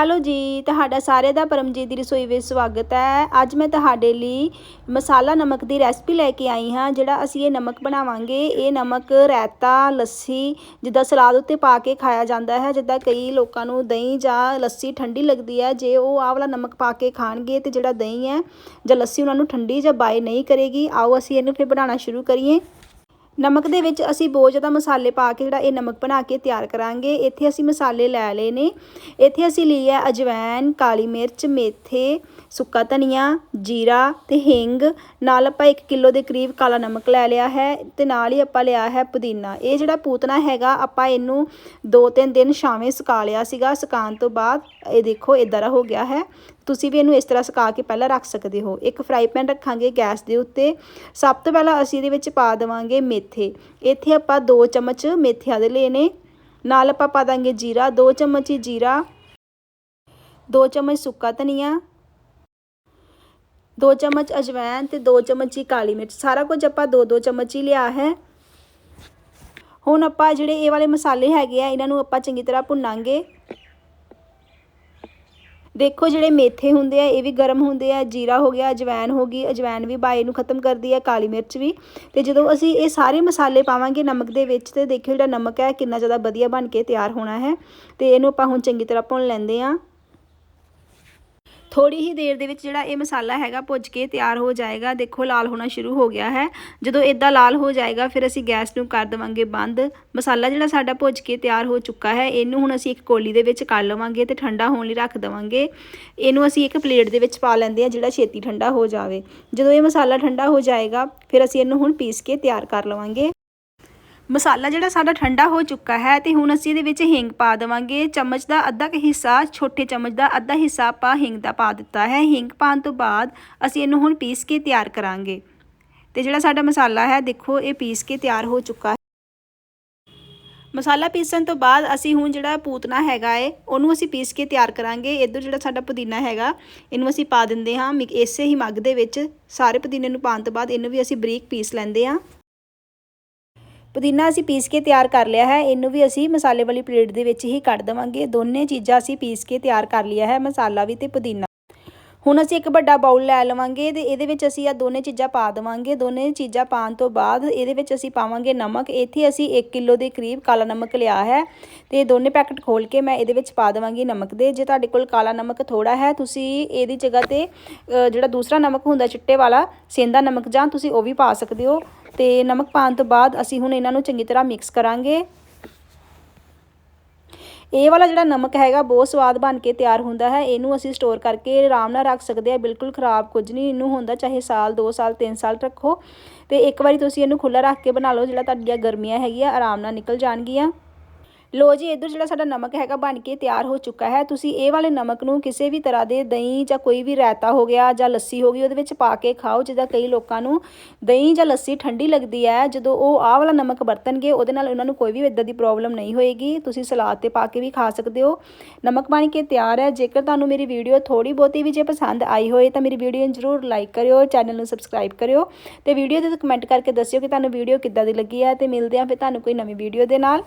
Hello ਜੀ, ਤੁਹਾਡਾ ਸਾਰਿਆਂ ਦਾ ਪਰਮਜੀਤ ਦੀ ਰਸੋਈ ਵਿੱਚ ਸਵਾਗਤ ਹੈ। ਅੱਜ ਮੈਂ ਤੁਹਾਡੇ ਲਈ ਮਸਾਲਾ ਨਮਕ ਦੀ ਰੈਸਪੀ ਲੈ ਕੇ ਆਈ ਹਾਂ, ਜਿਹੜਾ ਅਸੀਂ ਇਹ ਨਮਕ ਬਣਾਵਾਂਗੇ। ਇਹ ਨਮਕ ਰਾਇਤਾ, ਲੱਸੀ, ਜਿੱਦਾਂ ਸਲਾਦ ਉੱਤੇ ਪਾ ਕੇ ਖਾਇਆ ਜਾਂਦਾ ਹੈ, ਜਿੱਦਾਂ ਕਈ ਲੋਕਾਂ ਨੂੰ ਦਹੀਂ ਜਾਂ ਲੱਸੀ ਠੰਡੀ ਲੱਗਦੀ ਹੈ। ਜੇ ਉਹ ਆਹ ਵਾਲਾ ਨਮਕ ਪਾ ਕੇ ਖਾਣਗੇ ਤੇ ਜਿਹੜਾ ਦਹੀਂ ਹੈ ਜਾਂ ਲੱਸੀ ਉਹਨਾਂ ਨੂੰ ਠੰਡੀ ਜਾਂ ਬਾਏ ਨਹੀਂ ਕਰੇਗੀ। ਆਓ ਅਸੀਂ ਇਹਨੂੰ ਫਿਰ ਬਣਾਉਣਾ ਸ਼ੁਰੂ ਕਰੀਏ। ਨਮਕ ਦੇ ਵਿੱਚ ਅਸੀਂ ਬਹੁਤ ਜ਼ਿਆਦਾ ਮਸਾਲੇ ਪਾ ਕੇ ਜਿਹੜਾ ਇਹ ਨਮਕ ਬਣਾ ਕੇ ਤਿਆਰ ਕਰਾਂਗੇ। ਇੱਥੇ ਅਸੀਂ ਮਸਾਲੇ ਲੈ ਲਏ ਨੇ। ਇੱਥੇ ਅਸੀਂ ਲਈ ਹੈ ਅਜਵਾਇਨ ਕਾਲੀ ਮਿਰਚ, ਮੇਥੇ, ਸੁੱਕਾ ਧਨੀਆ, ਜੀਰਾ ਤੇ ਹਿੰਗ। ਨਾਲ ਆਪਾਂ 1 ਕਿਲੋ ਦੇ ਕਰੀਬ ਕਾਲਾ ਨਮਕ ਲੈ ਲਿਆ ਹੈ ਤੇ ਨਾਲ ਹੀ ਆਪਾਂ ਲਿਆ ਹੈ ਪੁਦੀਨਾ। ਇਹ ਜਿਹੜਾ ਪੂਤਨਾ ਹੈਗਾ, ਆਪਾਂ ਇਹਨੂੰ 2-3 ਦਿਨ ਛਾਵੇਂ ਸੁਕਾ ਲਿਆ ਸੀਗਾ। ਸੁਕਾਉਣ ਤੋਂ ਬਾਅਦ ਇਹ ਦੇਖੋ ਇਦਾਂ ਦਾ ਹੋ ਗਿਆ ਹੈ। ਤੁਸੀਂ ਵੀ ਇਹਨੂੰ ਇਸ ਤਰ੍ਹਾਂ ਸੁਕਾ ਕੇ ਪਹਿਲਾਂ ਰੱਖ ਸਕਦੇ ਹੋ। ਇੱਕ ਫਰਾਈ ਪੈਨ ਰੱਖਾਂਗੇ ਗੈਸ ਦੇ ਉੱਤੇ। ਸਭ ਤੋਂ ਪਹਿਲਾਂ ਅਸੀਂ ਇਹਦੇ ਵਿੱਚ ਪਾ ਦੇਵਾਂਗੇ ਮੇਥੇ। ਇੱਥੇ ਆਪਾਂ 2 ਚਮਚ ਮੇਥਿਆਂ ਦੇ ਲਏ ਨੇ। ਨਾਲ ਆਪਾਂ ਪਾ ਦਾਂਗੇ ਜੀਰਾ। 2 ਚਮਚ ਹੀ ਜੀਰਾ। 2 ਚਮਚ ਸੁੱਕਾ ਧਨੀਆ। 2 ਚਮਚ ਅਜਵਾਇਨ ਤੇ 2 ਚਮਚ ਹੀ ਕਾਲੀ ਮਿਰਚ। ਸਾਰਾ ਕੁਝ ਆਪਾਂ 2-2 ਚਮਚ ਹੀ ਲਿਆ ਹੈ। ਹੁਣ ਆਪਾਂ ਜਿਹੜੇ ਇਹ ਵਾਲੇ ਮਸਾਲੇ ਹੈਗੇ ਆ, ਇਹਨਾਂ ਨੂੰ ਆਪਾਂ ਚੰਗੀ ਤਰ੍ਹਾਂ ਭੁੰਨਾਂਗੇ। ਦੇਖੋ ਜਿਹੜੇ ਮੇਥੇ ਹੁੰਦੇ ਆ, ਇਹ ਵੀ ਗਰਮ ਹੁੰਦੇ ਆ, ਜੀਰਾ ਹੋ ਗਿਆ ਅਜਵਾਇਨ ਹੋ ਗਈ ਅਜਵਾਇਨ ਵੀ ਬਾਏ ਨੂੰ ਖਤਮ ਕਰਦੀ ਹੈ ਕਾਲੀ ਮਿਰਚ ਵੀ। ਤੇ ਜਦੋਂ ਅਸੀਂ ਇਹ ਸਾਰੇ ਮਸਾਲੇ ਪਾਵਾਂਗੇ ਨਮਕ ਦੇ ਵਿੱਚ, ਤੇ ਦੇਖਿਓ ਜਿਹੜਾ ਨਮਕ ਹੈ, ਕਿੰਨਾ ਜ਼ਿਆਦਾ ਵਧੀਆ ਬਣ ਕੇ ਤਿਆਰ ਹੋਣਾ ਹੈ। ਤੇ ਇਹਨੂੰ ਆਪਾਂ ਹੁਣ ਚੰਗੀ ਤਰ੍ਹਾਂ ਭੁੰਨ ਲੈਂਦੇ ਆ ਥੋੜੀ ਹੀ ਦੇਰ ਦੇ ਵਿੱਚ ਜਿਹੜਾ ਇਹ ਮਸਾਲਾ ਹੈਗਾ ਭੁੱਜ ਕੇ ਤਿਆਰ ਹੋ ਜਾਏਗਾ। ਦੇਖੋ, ਲਾਲ ਹੋਣਾ ਸ਼ੁਰੂ ਹੋ ਗਿਆ ਹੈ। ਜਦੋਂ ਇਦਾਂ ਲਾਲ ਹੋ ਜਾਏਗਾ, ਫਿਰ ਅਸੀਂ ਗੈਸ ਨੂੰ ਕਰ ਦੇਵਾਂਗੇ ਬੰਦ। ਮਸਾਲਾ ਜਿਹੜਾ ਸਾਡਾ ਭੁੱਜ ਕੇ ਤਿਆਰ ਹੋ ਚੁੱਕਾ ਹੈ, ਇਹਨੂੰ ਹੁਣ ਅਸੀਂ ਇੱਕ ਕੋਲੀ ਦੇ ਵਿੱਚ ਕਰ ਲਵਾਂਗੇ ਤੇ ਠੰਡਾ ਹੋਣ ਲਈ ਰੱਖ ਦੇਵਾਂਗੇ। ਇਹਨੂੰ ਅਸੀਂ ਇੱਕ ਪਲੇਟ ਦੇ ਵਿੱਚ ਪਾ ਲੈਂਦੇ ਆ ਜਿਹੜਾ ਛੇਤੀ ਠੰਡਾ ਹੋ ਜਾਵੇ। ਜਦੋਂ ਇਹ ਮਸਾਲਾ ਠੰਡਾ ਹੋ ਜਾਏਗਾ, ਫਿਰ ਅਸੀਂ ਇਹਨੂੰ ਹੁਣ ਪੀਸ ਕੇ ਤਿਆਰ ਕਰ ਲਵਾਂਗੇ। ਮਸਾਲਾ ਜਿਹੜਾ ਸਾਡਾ ਠੰਡਾ ਹੋ ਚੁੱਕਾ ਹੈ ਤੇ ਹੁਣ ਅਸੀਂ ਇਹਦੇ ਵਿੱਚ ਹਿੰਗ ਪਾ ਦੇਵਾਂਗੇ। ਚਮਚ ਦਾ ਅੱਧਾ ਕੁ ਹਿੱਸਾ, ਛੋਟੇ ਚਮਚ ਦਾ ਅੱਧਾ ਹਿੱਸਾ ਆਪਾਂ ਹਿੰਗ ਦਾ ਪਾ ਦਿੱਤਾ ਹੈ। ਹਿੰਗ ਪਾਉਣ ਤੋਂ ਬਾਅਦ ਅਸੀਂ ਇਹਨੂੰ ਹੁਣ ਪੀਸ ਕੇ ਤਿਆਰ ਕਰਾਂਗੇ। ਤੇ ਜਿਹੜਾ ਸਾਡਾ ਮਸਾਲਾ ਹੈ, ਦੇਖੋ ਇਹ ਪੀਸ ਕੇ ਤਿਆਰ ਹੋ ਚੁੱਕਾ ਹੈ। ਮਸਾਲਾ ਪੀਸਣ ਤੋਂ ਬਾਅਦ ਅਸੀਂ ਹੁਣ ਜਿਹੜਾ ਪੂਤਨਾ ਹੈਗਾ ਏ, ਉਹਨੂੰ ਅਸੀਂ ਪੀਸ ਕੇ ਤਿਆਰ ਕਰਾਂਗੇ। ਇੱਧਰ ਜਿਹੜਾ ਸਾਡਾ ਪੁਦੀਨਾ ਹੈਗਾ, ਇਹਨੂੰ ਅਸੀਂ ਪਾ ਦਿੰਦੇ ਹਾਂ। ਇਸੇ ਹੀ ਮੱਗ ਦੇ ਵਿੱਚ ਸਾਰੇ ਪੁਦੀਨੇ ਨੂੰ ਪਾਉਣ ਤੋਂ ਬਾਅਦ ਇਹਨੂੰ ਵੀ ਅਸੀਂ ਬਰੀਕ ਪੀਸ ਲੈਂਦੇ ਹਾਂ। ਪੁਦੀਨਾ ਅਸੀਂ ਪੀਸ ਕੇ ਤਿਆਰ ਕਰ ਲਿਆ ਹੈ। ਇਹਨੂੰ ਵੀ ਅਸੀਂ ਮਸਾਲੇ ਵਾਲੀ ਪਲੇਟ ਦੇ ਵਿੱਚ ਹੀ ਕੱਢ ਦੇਵਾਂਗੇ। ਦੋਨੇ ਚੀਜ਼ਾਂ ਅਸੀਂ ਪੀਸ ਕੇ ਤਿਆਰ ਕਰ ਲਿਆ ਹੈ, ਮਸਾਲਾ ਵੀ ਤੇ ਪੁਦੀਨਾ। ਹੁਣ ਅਸੀਂ ਇੱਕ ਵੱਡਾ ਬਾਉਲ ਲੈ ਲਵਾਂਗੇ ਤੇ ਇਹਦੇ ਵਿੱਚ ਅਸੀਂ ਆ ਦੋਨੇ ਚੀਜ਼ਾਂ ਪਾ ਦੇਵਾਂਗੇ। ਦੋਨੇ ਚੀਜ਼ਾਂ ਪਾਉਣ ਤੋਂ ਬਾਅਦ ਇਹਦੇ ਵਿੱਚ ਅਸੀਂ ਪਾਵਾਂਗੇ ਨਮਕ। ਇੱਥੇ ਅਸੀਂ 1 ਕਿਲੋ ਦੇ ਕਰੀਬ ਕਾਲਾ ਨਮਕ ਲਿਆ ਹੈ ਤੇ ਦੋਨੇ ਪੈਕਟ ਖੋਲ ਕੇ ਮੈਂ ਇਹਦੇ ਵਿੱਚ ਪਾ ਦੇਵਾਂਗੀ ਨਮਕ ਦੇ। ਜੇ ਤੁਹਾਡੇ ਕੋਲ ਕਾਲਾ ਨਮਕ ਥੋੜਾ ਹੈ, ਤੁਸੀਂ ਇਹਦੀ ਜਗ੍ਹਾ ਤੇ ਜਿਹੜਾ ਦੂਸਰਾ ਨਮਕ ਹੁੰਦਾ ਚਿੱਟੇ ਵਾਲਾ, ਸੇਂਦਾ ਨਮਕ ਜਾਂ ਤੁਸੀਂ ਉਹ ਵੀ ਪਾ ਸਕਦੇ ਹੋ। ਤੇ ਨਮਕ ਪਾਉਣ ਤੋਂ ਬਾਅਦ ਅਸੀਂ ਹੁਣ ਇਹਨਾਂ ਨੂੰ ਚੰਗੀ ਤਰ੍ਹਾਂ ਮਿਕਸ ਕਰਾਂਗੇ। ਇਹ ਵਾਲਾ ਜਿਹੜਾ ਨਮਕ ਹੈਗਾ ਬਹੁਤ ਸਵਾਦ ਬਣ ਕੇ ਤਿਆਰ ਹੁੰਦਾ ਹੈ। ਇਹਨੂੰ ਅਸੀਂ ਸਟੋਰ ਕਰਕੇ ਆਰਾਮ ਨਾਲ ਰੱਖ ਸਕਦੇ ਆ ਬਿਲਕੁਲ ਖਰਾਬ ਕੁਝ ਨਹੀਂ ਇਹਨੂੰ ਹੁੰਦਾ, ਚਾਹੇ ਸਾਲ 2 ਸਾਲ 3 ਸਾਲ ਰੱਖੋ। ਤੇ ਇੱਕ ਵਾਰੀ ਤੁਸੀਂ ਇਹਨੂੰ ਖੁੱਲਾ ਰੱਖ ਕੇ ਬਣਾ ਲਓ। ਜਿਹੜਾ ਤੁਹਾਡੀਆਂ ਗਰਮੀਆਂ ਹੈਗੀਆਂ, ਆਰਾਮ ਨਾਲ ਨਿਕਲ ਜਾਣਗੀਆਂ। ਲੋ ਜੀ, ਇਧਰ ਜਿਹੜਾ ਸਾਡਾ ਨਮਕ ਹੈਗਾ ਬਣ ਕੇ ਤਿਆਰ ਹੋ ਚੁੱਕਾ ਹੈ। ਤੁਸੀਂ ਇਹ ਵਾਲੇ ਨਮਕ ਨੂੰ ਕਿਸੇ ਵੀ ਤਰ੍ਹਾਂ ਦੇ ਦਹੀਂ ਜਾਂ ਕੋਈ ਵੀ ਰਾਇਤਾ ਹੋ ਗਿਆ ਜਾਂ ਲੱਸੀ ਹੋ ਗਈ, ਉਹਦੇ ਵਿੱਚ ਪਾ ਕੇ ਖਾਓ, ਜਿੱਦਾਂ ਕਈ ਲੋਕਾਂ ਨੂੰ ਦਹੀਂ ਜਾਂ ਲੱਸੀ ਠੰਡੀ ਲੱਗਦੀ ਹੈ। ਜਦੋਂ ਉਹ ਆਹ ਵਾਲਾ ਨਮਕ ਵਰਤਣਗੇ, ਉਹਦੇ ਨਾਲ ਉਹਨਾਂ ਨੂੰ ਕੋਈ ਵੀ ਇਦਾਂ ਦੀ ਪ੍ਰੋਬਲਮ ਨਹੀਂ ਹੋਏਗੀ। ਤੁਸੀਂ ਸਲਾਦ ਤੇ ਪਾ ਕੇ ਵੀ ਖਾ ਸਕਦੇ ਹੋ। ਨਮਕ ਬਣ ਕੇ ਤਿਆਰ ਹੈ। ਜੇਕਰ ਤੁਹਾਨੂੰ ਮੇਰੀ ਵੀਡੀਓ ਥੋੜੀ ਬਹੁਤੀ ਵੀ ਜੇ ਪਸੰਦ ਆਈ ਹੋਏ, ਤਾਂ ਮੇਰੀ ਵੀਡੀਓ ਨੂੰ ਜ਼ਰੂਰ ਲਾਈਕ ਕਰਿਓ ਚੈਨਲ ਨੂੰ ਸਬਸਕ੍ਰਾਈਬ ਕਰਿਓ ਤੇ ਵੀਡੀਓ ਦੇ ਕਮੈਂਟ ਕਰਕੇ ਦੱਸਿਓ ਕਿ ਤੁਹਾਨੂੰ ਵੀਡੀਓ ਕਿੱਦਾਂ ਦੀ ਲੱਗੀ ਹੈ ਤੇ ਮਿਲਦੇ ਆਂ ਫਿਰ ਤੁਹਾਨੂੰ ਕੋਈ ਨਵੀਂ ਵੀਡੀਓ ਦੇ ਨਾਲ।